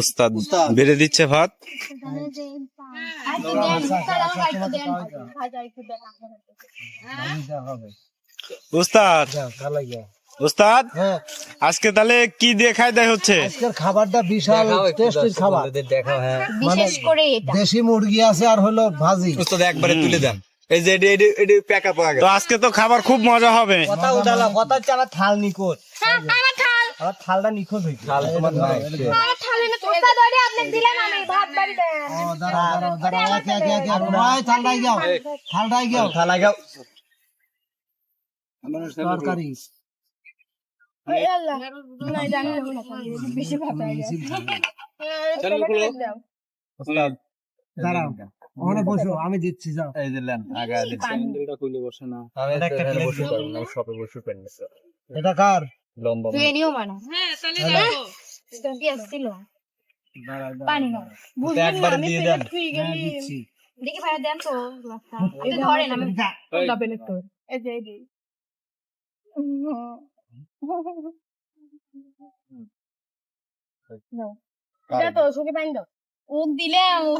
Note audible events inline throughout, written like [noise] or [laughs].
উস্তাদ। বেড়ে দিচ্ছে ভাত? উস্তাদ, হ্যাঁ। আজকে তাহলে কি দিয়ে খাই দেয় হচ্ছে? আজকের খাবারটা বিশাল টেস্টির খাবার। বিশেষ করে এটা। দেশি মুরগি আছে আর হলো ভাজি। উস্তাদ একবারে তুলে দেন। এই যে এডি এডি এডি প্যাকা পাওয়া তো আজকে তো খাবার খুব মজা হবে। কথা উঠালা কথা আমার থাল হ্যাঁ, আমার থাল আমার থালটা নিখোঁজ হয়েছে থাল তোমার আমার থালে না তো উস্তাদ আপনি দিলেন আমি ভাত বাড়ি দেন দাঁড়াও দাঁড়াও একে একে একে ভাই থালটাই যাও থালটাই যাও থালা গাও তরকারি ওই আল্লাহ না জানি না বেশি ভাত হয়ে গেছে উস্তাদ দাঁড়াও ওখানে বসো আমি দিচ্ছি যাও এই যে আগা দিচ্ছি এটা কইলে বসে না আমি একটা বসে পারব না সবে বসে পারব এটা কার লম্বা তুই নিও মানা হ্যাঁ তাহলে দেখো পেঁয়াজ ছিল পানি নাও। বুঝলেন না আমি দেন। থুই হ্যাঁ, গেলি। দেখি ভাই দেন তো গ্লাসটা আপনি ধরেন আমি ডাবেন একটু এই। যে এই যে। নাও। এটা তো শুকি পানি দাও। ওক দিলে ও।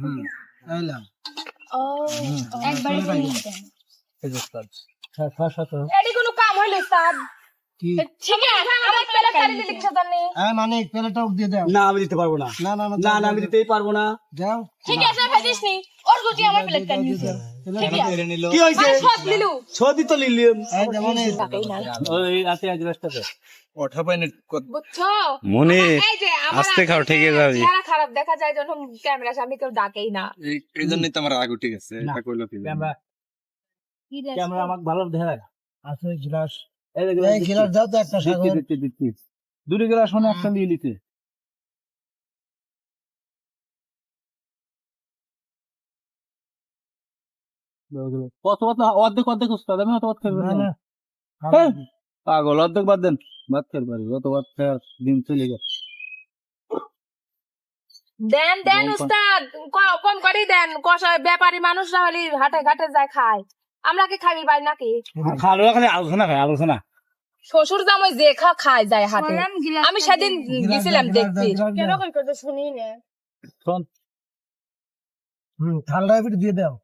হুম এলাম ও একবারে কোনো কাম হইল স্যার। পানি দিলে কিছু জানি হ্যাঁ মানে প্লেটটা দিয়ে দাও। না আমি দিতে পারব না। না না না না আমি দিতেই পারব না। ঠিক আছে ওর গুটি আমার প্লেট কান দিছে ঠিক আছে। কেড়ে নিল। কি হয়েছে? মানে সব লিলু। ছদি তো লিলিয়াম এই যে মানে ওই আছে আজ রাস্তাতে মনি আস্তে খাও ঠিক যাবি। খারাপ দেখা যায় যখন ক্যামেরা সামনে কেউ ডাকেই না। এই জন্যই তো আমার রাগ উঠে গেছে এটা কইলো কি ক্যামেরা আমাকে ভালো দেখা আছে গ্লাস। এই গ্লাস দাও তো একটা সাগর। দুটি গ্লাস শোনে একটা দিয়ে নিতে কত কত অর্ধেক অর্ধেক উস্তাদ আমি অত না। না হ্যাঁ। পাগল অর্ধেক বাদ দেন। ভাত খাইতে পারি অত ভাত খাওয়ার দিন চলে গেছে দেন দেন উস্তাদ কম করে দেন। কষা ব্যাপারী মানুষরা হলে হাটে ঘাটে যায় খায়। আমরা কি খাবি পাই নাকি খালো খালি আলোচনা খাই আলোচনা। শ্বশুর জামাই যে খা খায় যায় হাটে আমি সেদিন গেছিলাম দেখতে। কেন কই কথা শুনি না। শোন। হুম একটু দিয়ে দাও।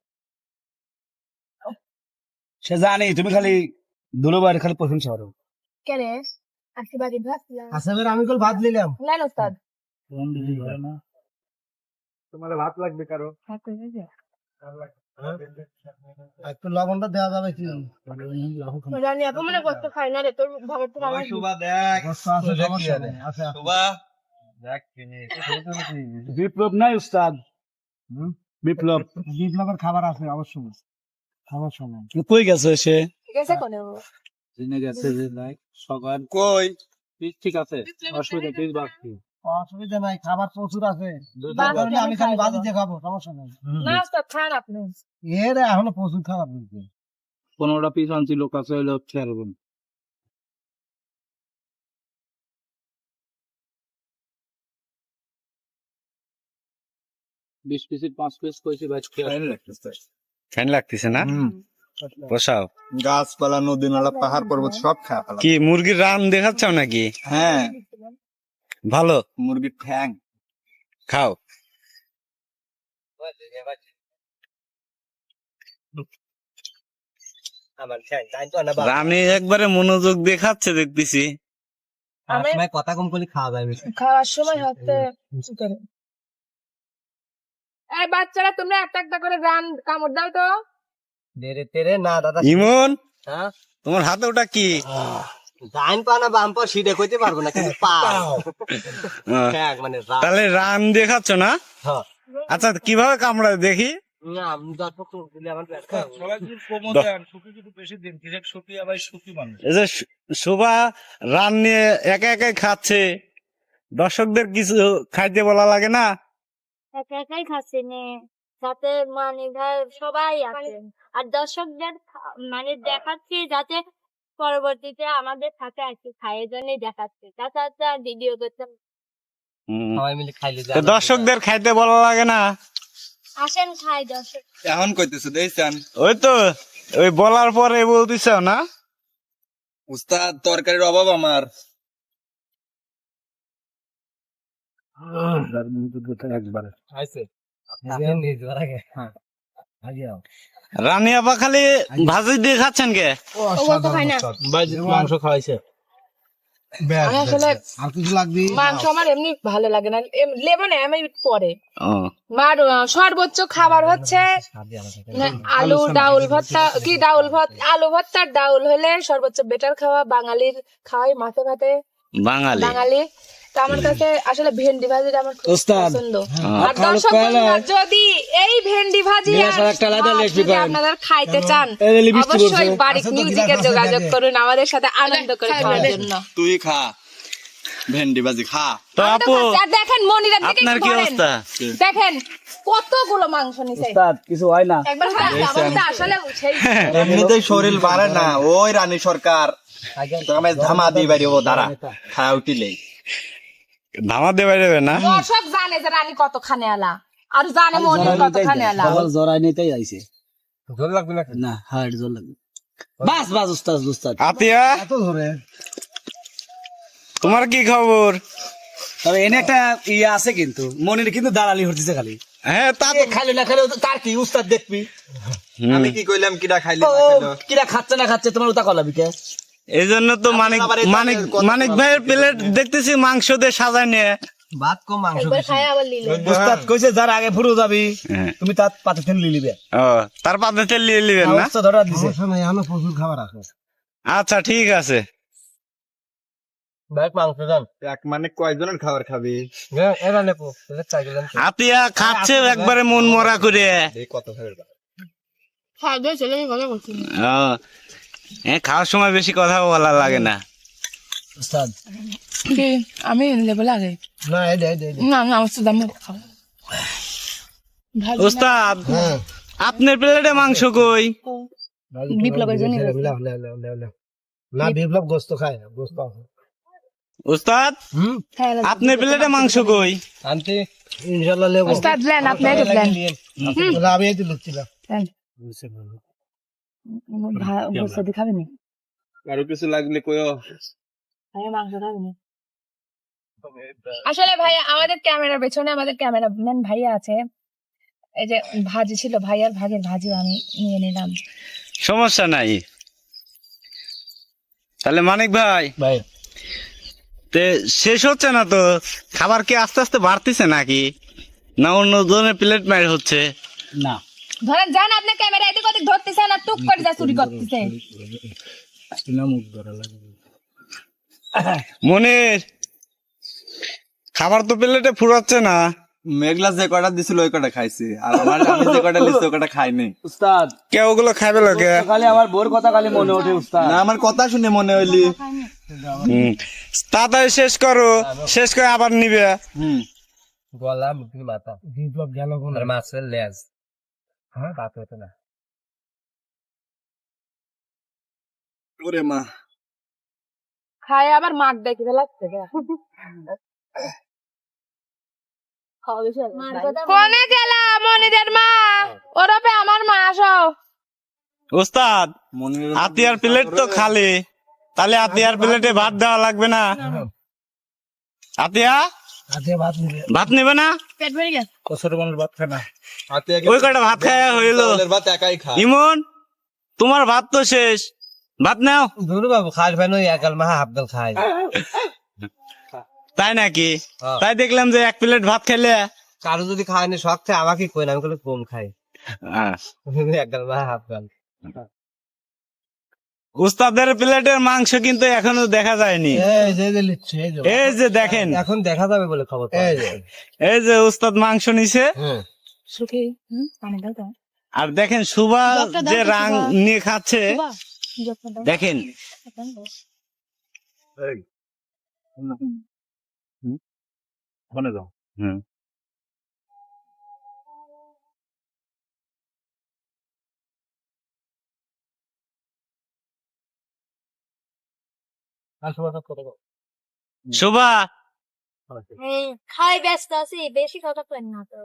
সে জানি তুমি খালি দুলো বাড়ি খালি প্রশংসা করো। কে রে আসি বাড়ি আসামের আমি কল ভাত নিলাম। নেন উস্তাদ। তোমার ভাত লাগবে কারও। একটু লবণটা দেওয়া যাবে কি? জানি মনে করতে খাই না রে তোর ভাবে তো আমার শুভা দেখ। কষ্ট আছে সমস্যা নেই। আছে শুভা দেখ [laughs] বিপ্লব নাই উস্তাদ? বিপ্লব। বিপ্লবের খাবার আছে অবশ্যই খাবার সময়। কই গেছে সে? ঠিক আছে কোনে জেনে গেছে যে নাই সকাল কই? ঠিক আছে। অসুবিধা প্লিজ বাকি। অসুবিধা নাই খাবার প্রচুর আছে। আমি খালি দেবো। দিয়ে খাব সমস্যা নেই। না খান আপনি। এর এখনও প্রচুর পনেরোটা পিস আনছি লোক আছে হইল খেয়াল বিশ পিসের পাঁচ পিস কইছি ভাই ফ্যান লাগতেছে। না? গাছপালা নদী নালা পাহাড় পর্বত সব খায় ফেলা কি মুরগির রান দেখাচ্ছাও নাকি? হ্যাঁ। ভালো? মুরগির ঠ্যাং। খাও। রানী একবারে মনোযোগ দেখাচ্ছে দেখতেছি। কথা কম করলে খাওয়া যাবে। খাওয়ার সময় হচ্ছে এই বাচ্চারা তোমরা একটা একটা করে রান কামড় দাও তো। তেরে তেরে না দাদা। ইমন? হ্যাঁ? তোমার হাতে ওটা কি? ডাইন পা না বাম পা সিটে কইতে পারব না কিন্তু পা। মানে তাহলে রান দেখাচ্ছ না? হ্যাঁ। আচ্ছা কীভাবে কামড়ায় দেখি? শোভা রান নিয়ে একা একাই খাচ্ছে। দর্শকদের কিছু খাইতে বলা লাগে না? একা একাই খাচ্ছে নে। সাথে মানে সবাই আছে। আর দর্শকদের মানে দেখাচ্ছি যাতে পরবর্তীতে আমাদের সাথে আসে খায়ের জন্যই দেখাচ্ছে। তাছাড়া ভিডিও করতে সবাই মিলে খাইলে দর্শকদের খাইতে বলা লাগে না? আসেন খাই দর্শক। এখন কইতেছে দেখছেন? ওই তো ওই বলার পরে বলতেছ না? উস্তাদ তরকারির অভাব আমার। একবারে। আইছে। রানী আপা খালি ভাজি দিয়ে খাচ্ছেন কে? খাই না। বাইজি মাংস খাওয়াইছে। আমি আসলে আর কিছু লাগবে? মাংস আমার এমনি ভালো লাগে না। এম- আমি পরে। মার সর্বোচ্চ খাবার হচ্ছে আলু ডাউল ভর্তা কি ডাউল ভর্তা? আলু ভর্তার ডাউল হলে সর্বোচ্চ বেটার খাওয়া। বাঙালির খাওয়াই মাছে ভাতে। বাঙালি। বাঙালি। তো আমার কাছে আসলে ভেন্ডি ভাজিটা আমার খুব পছন্দ। হ্যাঁ। আর দর্শক বন্ধুরা, যদি এই ভেন্ডি ভাজি আর নিরাশার একটা আলাদা ভাত লেখবি যদি করেন। আপনারা খাইতে চান এই যে লিপস্টিক অবশ্যই বারিক মিউজিকে যোগাযোগ করুন আমাদের সাথে আনন্দ করে খাওয়ার জন্য। তুই খা ভেন্ডি বাজি খা। তো আপু দেখেন মনিরার দিকে আপনার কি অবস্থা? দেখেন কতগুলো মাংস নিছে। উস্তাদ কিছু হয় না। একবার খাচ্ছি, আমার তো আসলে এমনিতেই শরীর বাড়ে না। ওই রানী সরকার। ধামা দিয়ে বাড়ি ও দাঁড়া। খাওয়া উঠিলেই ধামা দেবে যাবে না দর্শক জানে যে রানী কত খানে আলা। আর জানে মনির কত খানে আলা। জরাই নিতেই আইছে। জল লাগবে না না হ্যাঁ জল লাগবে। বাস বাস উস্তাদ উস্তাদ। আতিয়া? এত ধরে। তোমার কি খবর? তবে এনে একটা ইয়ে আছে কিন্তু মনির কিন্তু দালালি হচ্ছে খালি। হ্যাঁ তা তো খালি না খালি তার কি উস্তাদ দেখবি? আমি কি কইলাম কিরা খাইলি কিরা খাচ্ছে না খাচ্ছে তোমার ওটা কলাবি কে? এই জন্য তো মানিক মানিক মানিক ভাইয়ের প্লেট দেখতেছি মাংস দিয়ে সাজায় নিয়ে। ভাত কম মাংস উস্তাদ কইছে যার আগে ফুরু যাবি হ্যাঁ। তুমি তার পাতে ফেল লিলিবে ও তার পাতে তেল নিয়ে নিবেন না? উস্তাদ অর্ডার দিছে। সমস্যা নাই প্রচুর খাবার আছে। আচ্ছা ঠিক আছে। মানে খাচ্ছে একবারে মন মরা করে। কত হ্যাঁ খাওয়ার সময় বেশি কথা বলা লাগে না। উস্তাদ কি? আমি লেবো লাগে না এই দে দে, না ওস্তাদ হ্যাঁ। আপনার প্লেটে মাংস কই? বিপ্লবের জন্য মিলাও, মিলাও, মিলাও, মিলাও, মিলাও। না বিপ্লব গোস্ত খায় গোস্ত আছে। আপনার প্লেটে মাংস কই? আনতে লেবো। আপনি আমি এই লুচ্ছিলাম খাবে না আরও কিছু লাগলে কইও। আমি মাংস খাবে না আসলে ভাই আমাদের ক্যামেরার পেছনে আমাদের ক্যামেরাম্যান ভাইয়া আছে। এই যে ভাজি ছিল ভাইয়ার ভাগের ভাজিও আমি নিয়ে নিলাম। সমস্যা নাই। তাহলে মানিক ভাই ভাই। তে শেষ হচ্ছে না তো? খাবার কি আস্তে আস্তে বাড়তিছে নাকি? না অন্য ধরনের প্লেট মার হচ্ছে? না। ধরেন যান আপনি ক্যামেরা এদিক ওদিক ধরতেছেন আর টুক করে যা চুরি করতেছে। মুখ ধরা লাগবে মনির খাবার তো প্লেটে ফুরাচ্ছে না। মেঘলা যে কটা দিছিল ওই কটা খাইছি। আর আমার আমি যে কটা ওই কটা খাইনি। উস্তাদ। কে ওগুলো খাবে লোকে খালি আমার বোর কথা খালি মনে ওঠে উস্তাদ। না আমার কথা শুনে মনে হইলি। তাড়াতাড়ি শেষ করো শেষ করে আবার নিবে। হুম। গলা মুখি মাথা। বিপ্লব গেল কোন? আর মাছের লেজ। হ্যাঁ বাপ হতো না ওরে মা। খায় আবার মাঠ দেখে ফেলাচ্ছে কোনে গেলা মনিদের মা? ওরপে আমার মা আসো। ওস্তাদ মনির আতিয়ার প্লেট তো খালি। তাহলে আতিয়ার প্লেটে ভাত দেওয়া লাগবে না। আতিয়া? হাতে ভাত নিবে ভাত নেবে না? পেট ভরে গেছে। ছোট মানুষ ভাত খায় না। হাতে ওই কটা ভাত খাওয়া হইল? ভাত একাই খা। ইমন তোমার ভাত তো শেষ। ভাত নাও। ধরু বাবু খাস ভাই নই একাল মাহা খায়। তাই নাকি? তাই দেখলাম যে এক প্লেট ভাত খেলে। কারও যদি খায় না শখ থাকে আমাকে কই না আমি কলে কম খাই। [laughs] একাল মাহা হাফদাল উস্তাদের প্লেটের মাংস কিন্তু এখনও দেখা যায়নি। এই যে দেখেন। এখন দেখা যাবে বলে খবর এই যে উস্তাদ মাংস নিছে। হ্যাঁ। সুখী হুম পানি দাও তো। আর দেখেন সুভা যে রাং নিয়ে খাচ্ছে। দাও। দেখেন। যাও। হুম। শোভা। হ্যাঁ খাই ব্যস্ত আছি বেশি কথা করেন না তো।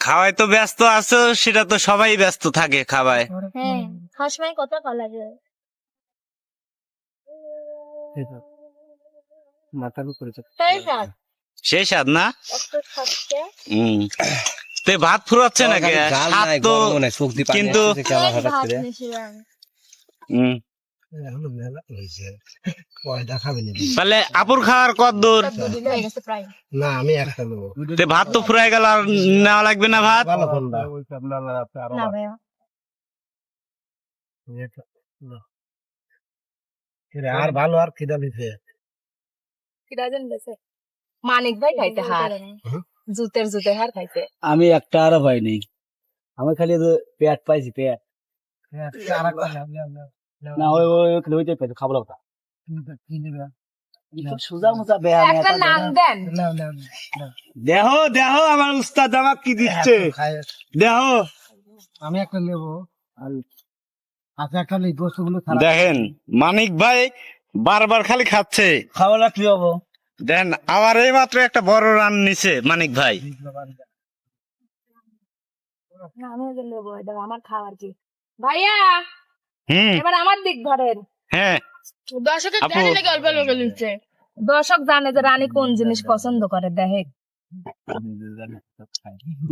খাওয়াই তো ব্যস্ত আছো সেটা তো সবাই ব্যস্ত থাকে খাওয়ায়। হ্যাঁ কথা কলা যায় মাথার উপরে সেই স্বাদ। না? তে ভাত ফুরাচ্ছে নাকি? স্বাদ তো কিন্তু হুম, নি? তাহলে আপুর খাওয়ার কত দূর? হয়ে না আমি একটা নেব ভাত তো ফুরাই গেল আর নেওয়া লাগবে না ভাত? ভালো কোনটা না ভাইয়া। এরে, আর ভালো আর খিদা দিছে। মানিক ভাই খাইতে হার। জুতের জুতের হার খাইতে আমি একটা আরও পাইনি। আমি খালি তো পেট পাইছি পেট। না ওই ওই ওই ওইটাই পাইছি খাব লাগতা সোজা মোজা বেয়া একটা নাম দেন দেহ দেহ আমার উস্তাদ আমাকে কি দিচ্ছে দেহ আমি একটা নেব আর একটা এই বস্তুগুলো খারাপ দেখেন মানিক ভাই বারবার খালি খাচ্ছে। খাব কি হব? দেন আবার এই মাত্র একটা বড় রান নিছে মানিক ভাই। না আমি নেব এটা আমার খাওয়ার কি। ভাইয়া! এবার আমার দিক ধরেন। হ্যাঁ। দর্শকের। জানি নাকি অল্প লোক নিচ্ছে দর্শক জানে যে রানী কোন জিনিস পছন্দ করে দেখে।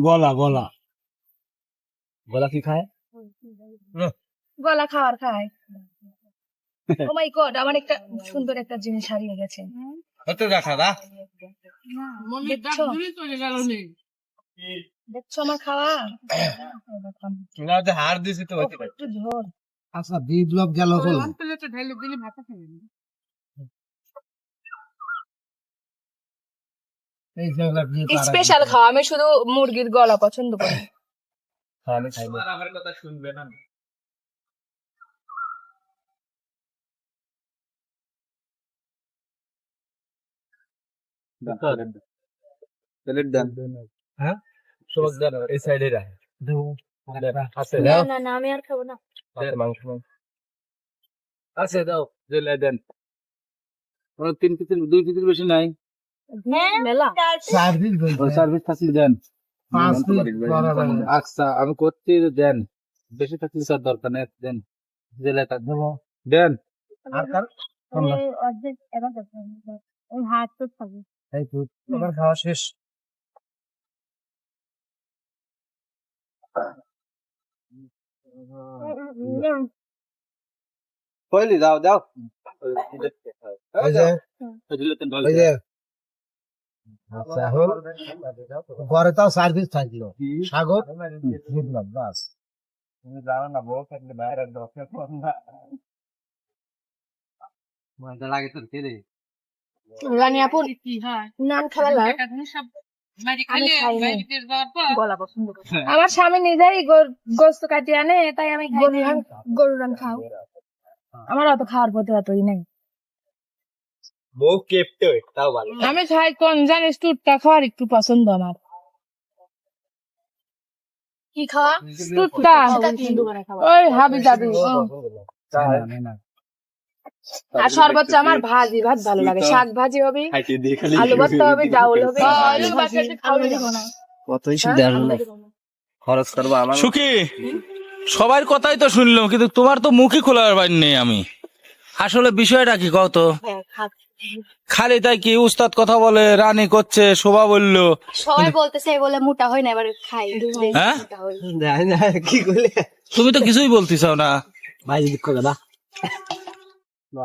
গলা গলা। গলা কি খায়? গলা খাওয়ার খায়। ও মাই গড আমার একটা সুন্দর একটা জিনিস হারিয়ে গেছে। হতে দেখা দা। দেখছ? দেখছ আমার খাওয়া? হার দিছি তো হতে পারে। একটু আচ্ছা বিপ্লব গেল দিয়ে তো আর- স্পেশাল খাওয়া আমি শুধু মুরগির গলা পছন্দ করি। [coughs] আমি খাইবো প্লেট দেন হ্যাঁ? সবক দেন এই সাইডে রাখ। দেবো না না না আমি আর খাব না। মাংস মাংস। আছে দাও জেলে দেন। ওর তিন পিসের দুই পিসের বেশি নাই। হ্যাঁ সার্ভিস থাকলে দেন। পাঁচ পিস করা যাবে না। আচ্ছা আমি করছি দেন। বেশি থাকলে স্যার দরকার নেই দেন। জেলে দেবো। দেন। আর কার? হাত তো এই তো, খাওয়া শেষ। কইলি দাও দাও ওই যে দিলে তেন ঢল ওই যে আচ্ছা এখন ঘরে তাও সার্ভিস থাকল। সাগর? বিপ্লব বাস। মজা লাগে তোর কে রে? রানী আপুর নান খাওয়া লাগে করি। আমার স্বামী নিজেই গোস্ত কাটিয়ে আনে তাই আমি খাই গরু রান খাও। আমার অত খাওয়ার প্রতি অতই নেই। আমি খাই কোন জানিস টুটটা খাওয়ার একটু পছন্দ আমার। কি খাওয়া? টুটটা। ওই হাবি জাবি। আর সর্বোচ্চ আমার ভাজি ভাত ভালো লাগে। শাক ভাজি হবে আলু ভর্তা হবে ডাউল হবে দেখো কতই সুবিধা খরচ করব আমার সুখী সবার কথাই তো শুনলাম কিন্তু তোমার তো মুখই খোলার বাইর নেই আমি। আসলে বিষয়টা কি কত খালি তাই কি উস্তাদ কথা বলে রানী করছে শোভা বলল। সবাই বলতেছে এই বলে মোটা হয় না এবার খাই। হ্যাঁ? মোটা হই। জানি না কি করলে তুমি তো কিছুই বলতেছ না। ভাই যদি করে না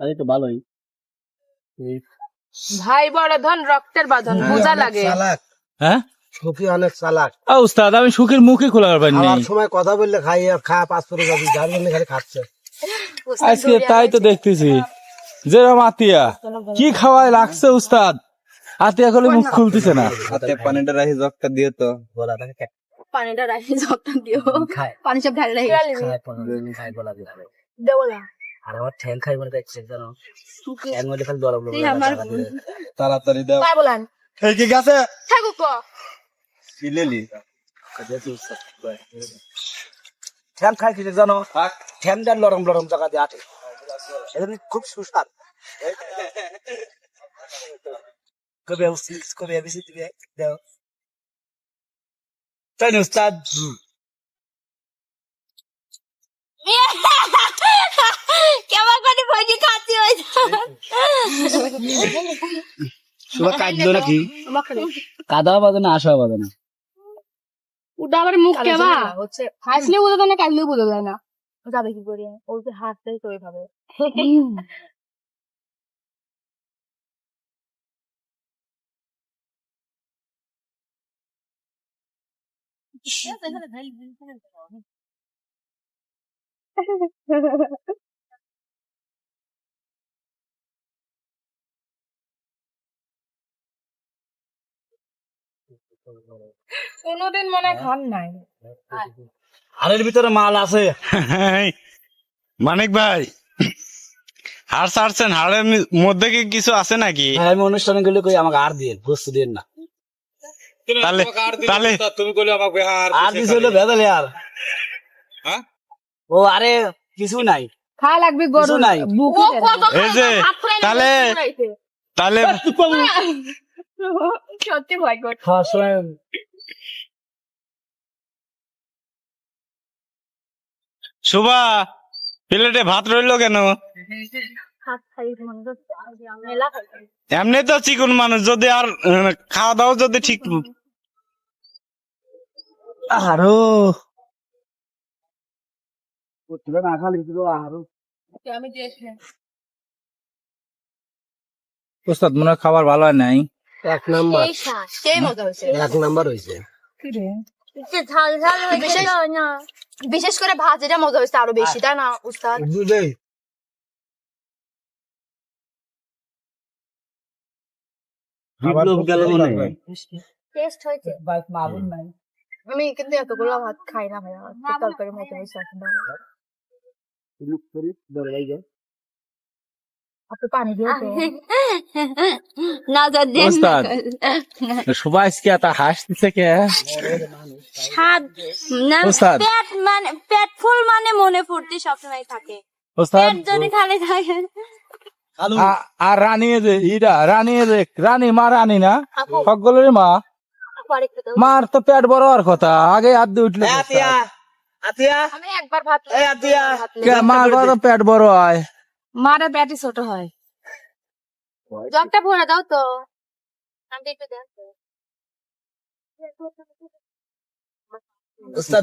তাই তো ভালোই। ভাই বড় ধন রক্তের বাঁধন বোঝা লাগে। চালাক। হ্যাঁ? সুখী অনেক চালাক। আ, উস্তাদ আমি সুখীর খোলার নেই। সময় কথা বললে খাই আর খা করে যাবি যার জন্য খালি খাচ্ছে। আজকে তাই তো দেখতেছি। যেরকম আতিয়া কি খাওয়ায় লাগছে উস্তাদ? আতিয়া করলে মুখ খুলতেছে না। হাতে পানিটা রাখি জগটা দিয়ে তো। পানিটা রাখি যত্ন দিও। খায়। পানি সব ঢালে রাখি খায় পনেরো খায় গলা দিয়ে খায়। দেবো না। আর আমার ঠ্যাং খাই মানে দেখছে জানো? ঠ্যাং মধ্যে খালি দরব তুই আমার তাড়াতাড়ি দাও। তাই বলেন। এই কি গেছে? থাকুক ক। কিলেলি ঠ্যাং খাই কিছু জানো? ঠ্যাংটা লরম লরম জায়গা দিয়ে আটে। এজন্য খুব সুস্বাদ। [laughs] কবে কবে এবিসি দিবে দাও। তাই না উস্তাদ না না। ওটা আবার মুখ হাসলে বোঝা যায় না বোঝা যায় না। যাবে কি করি? ওই হাসতেই তো কোনোদিন মনে খান নাই হাড়ের ভিতরে মাল আছে মানিক ভাই হাড় ছাড়ছেন হাড়ের মধ্যে কি কিছু আছে নাকি আমি অনুষ্ঠানে গেলে কই আমাকে আর দিয়ে বস্তু দিয়ে না। তাহলে তাহলে তুমি বলে আমাকে আর আর কিছু হলো ভেজালে আর হ্যাঁ? ও আরে কিছু নাই। খাওয়া লাগবে গরু নাই। এই যে তাহলে তাহলে [laughs] সত্যি ভয় কর খাওয়ার সময় শুভা প্লেটে ভাত রইল কেন? মন এমনি তো চিকুন মানুষ যদি আর খাওয়া দাওয়া যদি ঠিক আরও না খালি তো আরও আমি দেখে উস্তাদ মনে খাবার ভালো হয় নাই। এক নাম্বার। সেই মজা হয়েছে। এক নাম্বার হয়েছে। হয়েছে বিশেষ- না। বিশেষ করে ভাজিটা মজা হয়েছে আরও বেশি তাই না উস্তাদ বুঝলেই বিপ্লব গেল মনে হয়। টেস্ট হয়েছে। আমি কিন্তু এতগুলো ভাত খাই না ভাইয়া তরকারি মতো হয়েছে এখন আপনি পানি দিয়ে তো। না যা দেন না ওস্তাদ। সবাই আজকে এত হাসতেছে কে স্বাদ না পেট মানে পেট ফুল মানে মনে ফুর্তি সবসময় থাকে। ওস্তাদ পেট যদি খালি থাকে। আর রানী এ যে ইরা রানী রানী মা রানী না? সকলের মা। মার তো পেট বড় হওয়ার কথা। আগে হাত দিয়ে উঠলে আতিয়া আতিয়া। আমি একবার ভাত এই আতিয়া। মার তো পেট বড় হয়। মারা পেটই ছোট হয়। জগটা ভরে দাও তো। আমি একটু দেন তো।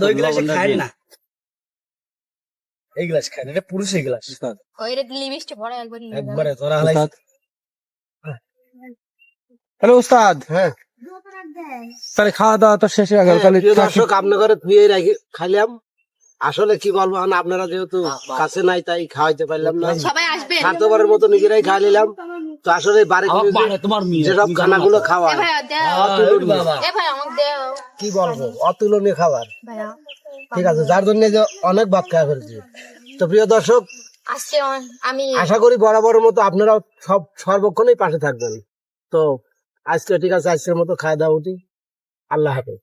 ওই গ্লাসে খাই না। এই গ্লাস খাই না এটা পুরুষের গ্লাস। ওই রে লিমিস্ট ভরা একবার একবারে তোরা হালাই হ্যালো উস্তাদ হ্যাঁ। তাহলে খাওয়া দাওয়া তো শেষ হয়ে গেল তাহলে দর্শক আপনার ঘরে ধুয়ে রাখি খাইলাম। আসলে কি বলব আপনারা যেহেতু কাছে নাই তাই খাওয়াইতে পারলাম না। সবাই মতো নিজেরাই খাই নিলাম। তো আসলে বাড়িতে যেসব খানাগুলো খাওয়া এ ভাইয়া দাও। অতুলনীয়। এ ভাই আমাকে দাও। কি বলব অতুলনীয় খাবার। ঠিক আছে যার জন্য যে অনেক ভাত খাওয়া ফেলছি। তো প্রিয় দর্শক আমি আশা করি বরাবরের মতো আপনারা সব সর্বক্ষণই পাশে থাকবেন। তো আজকে ঠিক আছে আজকের মতো খাওয়া দাওয়া উঠি। আল্লাহ হাফেজ।